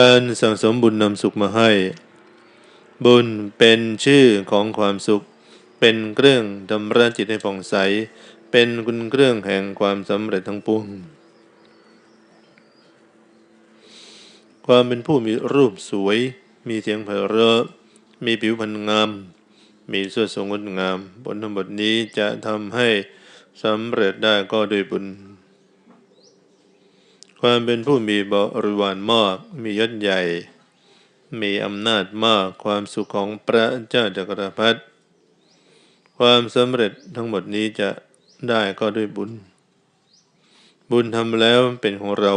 การสั่งสมบุญนำสุขมาให้ บุญเป็นชื่อของความสุข เป็นเครื่องดำรงจิตให้ผ่องใส เป็นคุณเครื่องแห่งความสำเร็จทั้งปวง ความเป็นผู้มีรูปสวย มีเสียงไพเราะมีผิวพรรณงาม มีส่วนทรงดงาม บนทั้งหมดนี้จะทำให้สำเร็จได้ก็โดยบุญ ความเป็นผู้มีบริวารมาก มียศใหญ่ มีอำนาจมาก ความสุขของพระเจ้าจักรพรรดิ ความสำเร็จทั้งหมดนี้จะได้ก็ด้วยบุญ บุญทำแล้วเป็นของเรา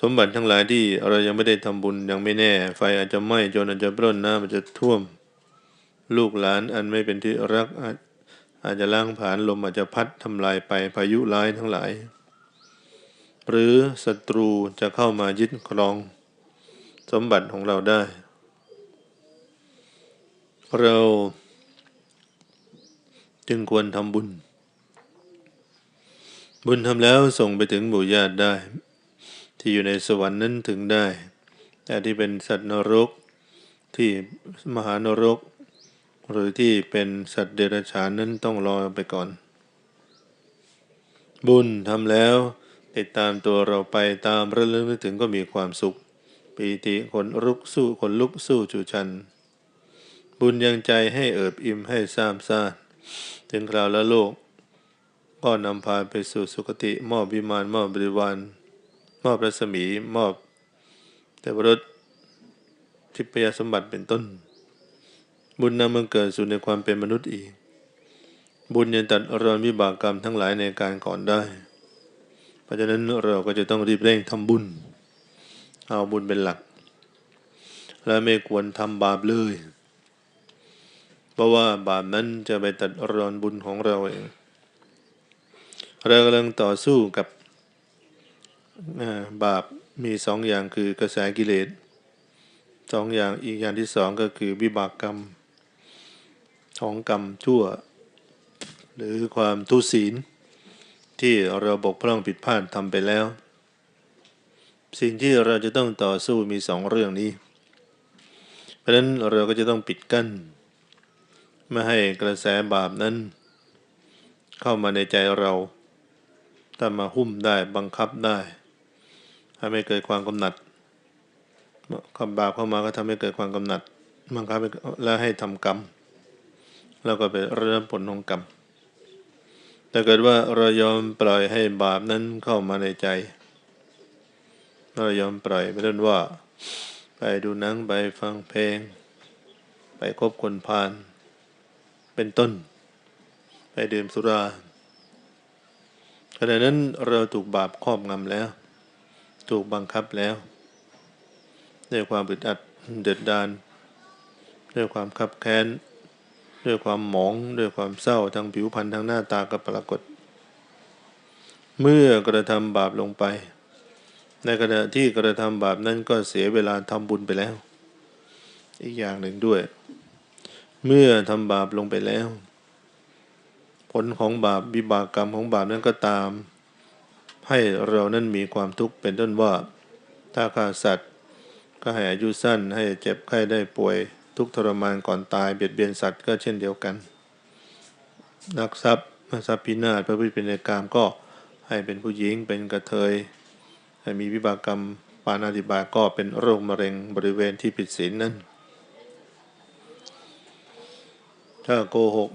สมบัติทั้งหลายที่เรายังไม่ได้ทำบุญยังไม่แน่ ไฟอาจจะไหม้โจรอาจจะปล้นน้ำอาจจะท่วม ลูกหลานอันไม่เป็นที่รักอาจอาจจะล้างผลาญลมอาจจะพัดทำลายไปพายุร้ายทั้งหลาย หรือศัตรูจะเข้ามายึดครอง สมบัติของเราได้ เราจึงควรทำบุญ บุญทำแล้วส่งไปถึงบุญญาติได้ ที่อยู่ในสวรรค์นั้นถึงได้ แต่ที่เป็นสัตว์นรกที่มหานรก หรือที่เป็นสัตว์เดรัจฉานนั้นต้องรอไปก่อน บุญทำแล้ว ติดตามตัวเราไปตามระลึกนึกถึงก็มีความสุข ปีติขนลุกสู้ขนลุกสู้จูชัน บุญยังใจให้เอิบอิ่มให้ซามซ่านถึงคราวแล้วโลก ก็นำพาไปสู่สุคติมอบวิมานมอบบริวารมอบรัศมีมอบแต่รถทิพยสมบัติเป็นต้น บุญนำมันเกิดสู่ในความเป็นมนุษย์อีก บุญยังตัดรอนวิบากกรรมทั้งหลายในการก่อนได้ เพราะฉะนั้นเราก็จะต้องรีบเร่งทำบุญ เอาบุญเป็นหลัก และไม่ควรทำบาปเลย เพราะว่าบาปนั้นจะไปตัดรอนบุญของเราเองเรากำลังต่อสู้กับบาปมีสองอย่างคือกระแสกิเลสสองอย่างอีกอย่างที่สองก็คือวิบากกรรมของกรรมชั่ว หรือความทุศีล ที่เราบกพร่องผิดพลาดทำไปแล้ว สิ่งที่เราจะต้องต่อสู้มีสองเรื่องนี้ เพราะนั้นเราก็จะต้องปิดกั้นไม่ให้กระแสบาปนั้น เข้ามาในใจเราถ้ามาหุ้มได้บังคับได้ทำให้เกิดความกำหนัดความบาปเข้ามาก็ทำให้เกิดความกำหนัดบังคับแล้วให้ทำกรรม แล้วก็ไปเริ่มผลของกรรม แต่เกิดว่าเรายอมปล่อยให้บาปนั้นเข้ามาในใจ เรายอมปล่อยไม่ต้นว่า ไปดูหนังไปฟังเพลง ไปคบคนพาลเป็นต้น ไปดื่มสุราขณะนั้นเราถูกบาปครอบงำแล้ว ถูกบังคับแล้วด้วยความอึดอัดเดือดดาลด้วยความคับแค้น ด้วยความหมองด้วยความเศร้าทางผิวพรรณทางหน้าตาก็ปรากฏ เมื่อกระทำบาปลงไป ในขณะที่กระทำบาปนั้นก็เสียเวลาทำบุญไปแล้ว อีกอย่างหนึ่งด้วย เมื่อทำบาปลงไปแล้ว ผลของบาปวิบากกรรมของบาปนั้นก็ตาม ให้เรานั้นมีความทุกข์เป็นต้นว่า ถ้าฆ่าสัตว์ ก็ให้อายุสั้นให้เจ็บไข้ได้ป่วย ทุกทรมานก่อนตายเบียดเบียนสัตว์ก็เช่นเดียวกัน นักทรัพย์ทรัพย์พินาศพระพุทธเป็นในกามก็ให้เป็นผู้หญิงเป็นกระเทย ให้มีวิบากกรรมปานาติบาก็เป็นโรคมะเร็งบริเวณที่ผิดศีลนั้นถ้าโกหก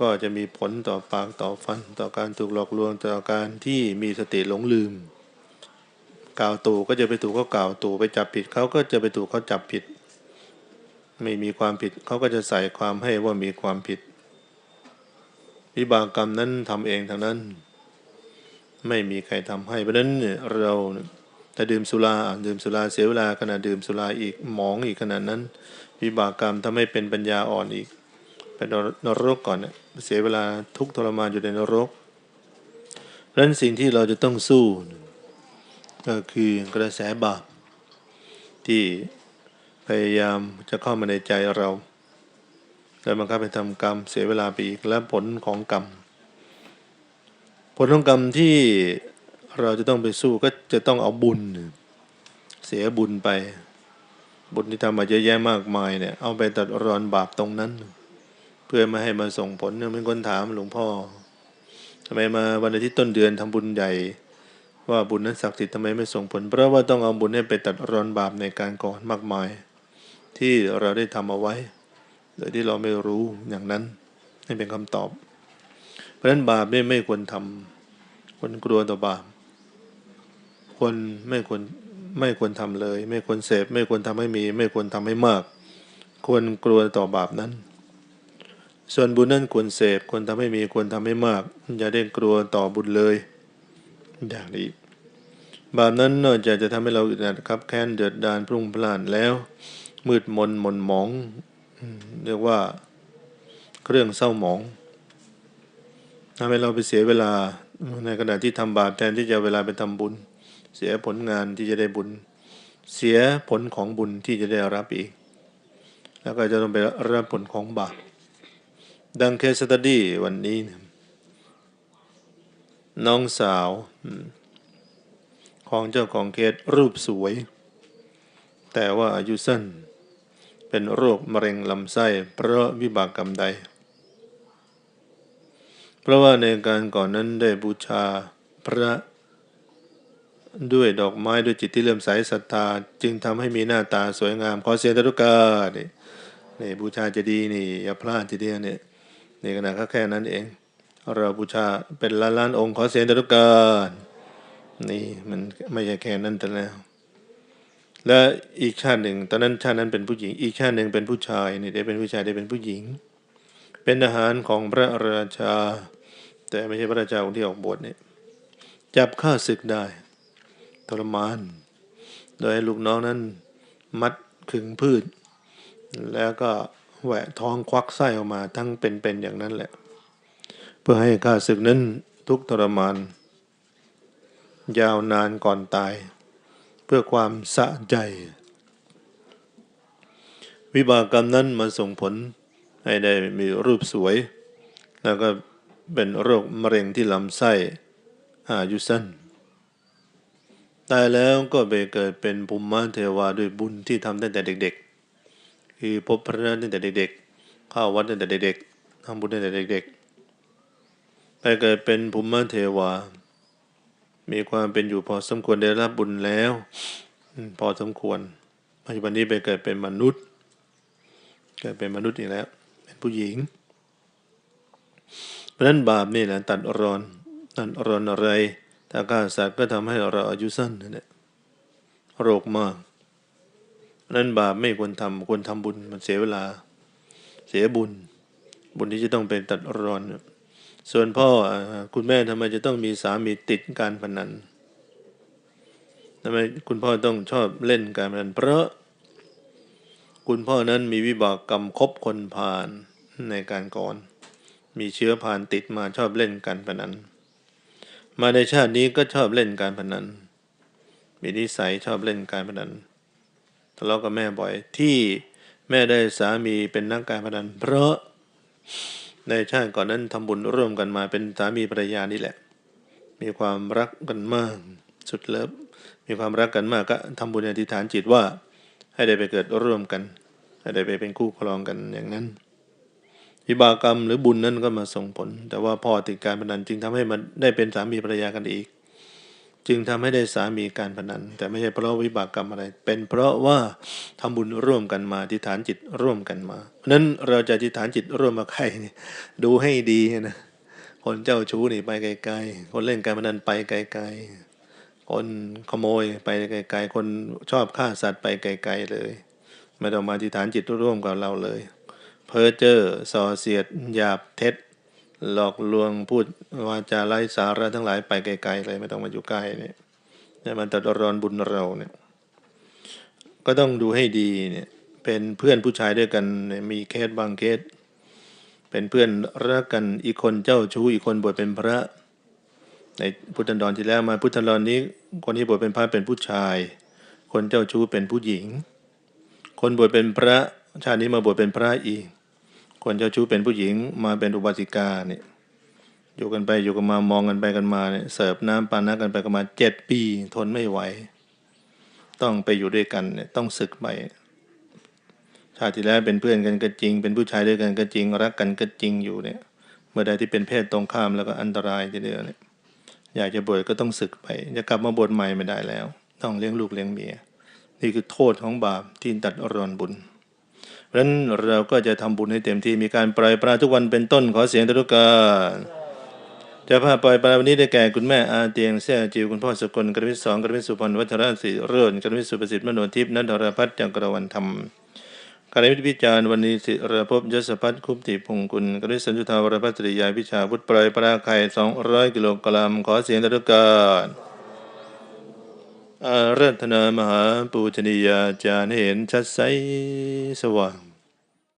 ก็จะมีผลต่อปากต่อฟัน ต่อการถูกหลอกลวงต่อการที่มีสติหลงลืม กล่าวตู่ก็จะไปถูกเขากล่าวตู่ไปจับผิดเขาก็จะไปถูกเขาจับผิด ไม่มีความผิด เขาก็จะใส่ความให้ว่ามีความผิด วิบากกรรมนั้นทำเองทางนั้น ไม่มีใครทำให้เพราะนั้นเนี่ยเราถ้าดื่มสุราดื่มสุราเสียเวลาขณะดื่มสุราอีกหมองอีกขนาดนั้น วิบากกรรมทำให้เป็นปัญญาอ่อนอีกเป็นนรกก่อนเนี่ยเสียเวลาทุกทรมานอยู่ในนรกเพราะนั้นสิ่งที่เราจะต้องสู้ ก็คือกระแสบาปที่ พยายามจะเข้ามาในใจเรา แล้วบังคับให้ทำกรรมเสียเวลาไปอีกและผลของกรรม ผลของกรรมที่เราจะต้องไปสู้ก็จะต้องเอาบุญ เสียบุญไป บุญที่ทำมาเยอะแยะมากมายเนี่ย เอาไปตัดรอนบาปตรงนั้น เพื่อไม่ให้มาส่งผลเนี่ยเป็นคนถามหลวงพ่อทำไมมาวันอาทิตย์ต้นเดือนทำบุญใหญ่ว่าบุญนั้นศักดิ์สิทธิ์ทำไมไม่ส่งผล เพราะว่าต้องเอาบุญนี้ไปตัดรอนบาปในการก่อนมากมาย ที่เราได้ทำเอาไว้ โดยที่เราไม่รู้อย่างนั้นนี่เป็นคำตอบ เพราะนั้นบาปไม่ควรทำคนกลัวต่อบาปคนไม่ควรไม่ควรทำเลย ไม่ควรเสพไม่ควรทำให้มี ไม่ควรทำให้มาก ควรกลัวต่อบาปนั้น ส่วนบุญนั้นควรเสพควรทำให้มีควรทำให้มาก อย่าได้กลัวต่อบุญเลยอย่างนี้บาปนั้นนอกจากจะทำให้เราอึดอัดครับแค้นเดือดดานพรุ่งพล่านแล้ว มืดมนหมนหมองเรียกว่าเครื่องเศร้าหมองทำให้เราไปเสียเวลาในขณะที่ทำบาปแทนที่จะเวลาไปทำบุญ เสียผลงานที่จะได้บุญ เสียผลของบุญที่จะได้รับอีก แล้วก็จะต้องไปรับผลของบาปดังเคสตัดดี้วันนี้ น้องสาวของเจ้าของเคสรูปสวย แต่ว่าอายุสั้น เป็นโรคมะเร็งลำไส้ เพราะวิบากกรรมใด เพราะว่าในการก่อนนั้นได้บูชาพระด้วยดอกไม้ด้วยจิตที่เลื่อมใสศรัทธา จึงทำให้มีหน้าตาสวยงาม ขอเสียงตรุกานี่นี่บูชาจะดีนี่อย่าพลาดทีเดียวเนี่ยนี่ขนาดแค่นั้นเอง เราบูชาเป็นล้านล้านองค์ขอเสียงตรุกานี่มันไม่ใช่แค่นั้นแต่แล้ว และอีกชาติหนึ่ง ตอนนั้นชาตินั้นเป็นผู้หญิง อีกชาติหนึ่งเป็นผู้ชายนี่ได้เป็นผู้ชายได้เป็นผู้หญิง เป็นทหารของพระราชา แต่ไม่ใช่พระราชาองค์ที่ออกบวชเนี่ยจับฆ่าศึกได้ทรมาน โดยลูกน้องนั้นมัดขึงพืช แล้วก็แหวะท้องควักไส้ออกมาทั้งเป็นๆอย่างนั้นแหละ เพื่อให้ข้าศึกนั้นทุกทรมาน ยาวนานก่อนตาย พื่อความสะใจ วิบากกรรมนั้นมาส่งผลให้ได้มีรูปสวย แล้วก็เป็นโรคมะเร็งที่ลำไส้อายุสั้น ตายแล้วก็ไปเกิดเป็นภูมิมาเทวาด้วยบุญที่ทำตั้งแต่เด็ก ๆ คือพบพระตั้งแต่เด็กๆ เข้าวัดตั้งแต่เด็กๆทำบุญตั้งแต่เด็ก ๆ ไปเกิดเป็นภูมิมาเทวา มีความเป็นอยู่พอสมควรได้รับบุญแล้วพอสมควร ปัจจุบันนี้ไปเกิดเป็นมนุษย์ เกิดเป็นมนุษย์อีกแล้ว เป็นผู้หญิง เพราะนั้นบาปนี่แหละตัดรอน ตัดรอนอะไรถ้าฆ่าสัตว์ก็ทำให้เราอายุสั้นนั่นแหละโรคมากนั้นบาปไม่ควรทำควรทำบุญมันเสียเวลา เสียบุญ บุญที่จะต้องเป็นตัดรอน ส่วนพ่อคุณแม่ทำไมจะต้องมีสามีติดการพนันทำไมคุณพ่อต้องชอบเล่นการพนันเพราะ คุณพ่อนั้นมีวิบากกรรมคบคนพาลในการก่อน มีเชื้อพานติดมาชอบเล่นการพนัน มาในชาตินี้ก็ชอบเล่นการพนัน มีนิสัยชอบเล่นการพนันทะเลาะกับแม่บ่อยที่แม่ได้สามีเป็นนักการพนันเพราะ ในชาติก่อนนั้นทำบุญร่วมกันมาเป็นสามีภรรยานี่แหละ มีความรักกันมากสุดเลิฟมีความรักกันมากก็ทำบุญอธิษฐานจิตว่า ให้ได้ไปเกิดร่วมกันให้ได้ไปเป็นคู่ครองกันอย่างนั้นวิบากรรมหรือบุญนั้นก็มาส่งผล แต่ว่าพ่อติดการพนันจึงทำให้มันได้เป็นสามีภรรยากันอีก จึงทำให้ได้สามีการพนัน แต่ไม่ใช่เพราะวิบากกรรมอะไร เป็นเพราะว่าทำบุญร่วมกันมาที่ฐานจิตร่วมกันมาเพราะนั้นเราจะที่ฐานจิตร่วมมาใครนี่ดูให้ดีนะคนเจ้าชู้นี่ไปไกลๆ คนเล่นการพนันไปไกลๆ คนขโมยไปไกลๆ คนชอบฆ่าสัตว์ไปไกลๆเลย ไม่ต้องมาที่ฐานจิตร่วมกับเราเลย เพ้อเจ้อส่อเสียดหยาบเท็จ หลอกลวงพูดวาจาไร้สาระทั้งหลายไปไกลๆเลยไม่ต้องมาอยู่ใกล้เนี่ยนี่มันตัดรอนบุญเราเนี่ยก็ต้องดูให้ดีเนี่ย เป็นเพื่อนผู้ชายด้วยกันมีเคสบางเคสเป็นเพื่อนรักกันอีกคนเจ้าชู้อีกคนบวชเป็นพระ ในพุทธันดรที่แล้วมาพุทธันดรนี้ คนที่บวชเป็นพระเป็นผู้ชาย คนเจ้าชู้เป็นผู้หญิง คนบวชเป็นพระชาตินี้มาบวชเป็นพระอีก คนเจ้าชู้เป็นผู้หญิงมาเป็นอุบาสิกาเนี่ยอยู่กันไปอยู่กันมามองกันไปกันมาเนี่ยเสิร์ฟน้ำปานะกันไปกันมาเจ็ดปี ทนไม่ไหว ต้องไปอยู่ด้วยกันเนี่ยต้องศึกไปชาติที่แล้วเป็นเพื่อนกันก็จริง เป็นผู้ชายด้วยกันก็จริง รักกันก็จริงอยู่เนี่ย เมื่อใดที่เป็นเพศตรงข้ามแล้วก็อันตรายทีเดียวเนี่ยอยากจะบวชก็ต้องศึกไปจะกลับมาบวชใหม่ไม่ได้แล้ว ต้องเลี้ยงลูกเลี้ยงเมีย นี่คือโทษของบาปที่ตัดรอนบุญ เพราะนั้นเราก็จะทำบุญให้เต็มที่มีการปล่อยปลาทุกวันเป็นต้นขอเสียงทุกการจะพาปล่อยปลาวันนี้ได้แก่คุณแม่อาเตียงเสี่จิวคุณพ่อสกลกระวิศสองกระวิศสุพรรณวัชรศรีเริญกระวิศสุประสิทธิ์มโนทิพย์นันทรพัฒน์จักรวันธรรมกระวิศพิจารณ์วันนี้สิระภพยศพัฒน์คุปติพงกุลกระวิศสัญจุธาวรพัฒริยาพิชาพุทธปล่อยปลาไข่สองร้อยกิโลกรัมขอเสียงทุกการ อารัธนามหาปูชนียาจารย์เห็นชัดใสสว่าง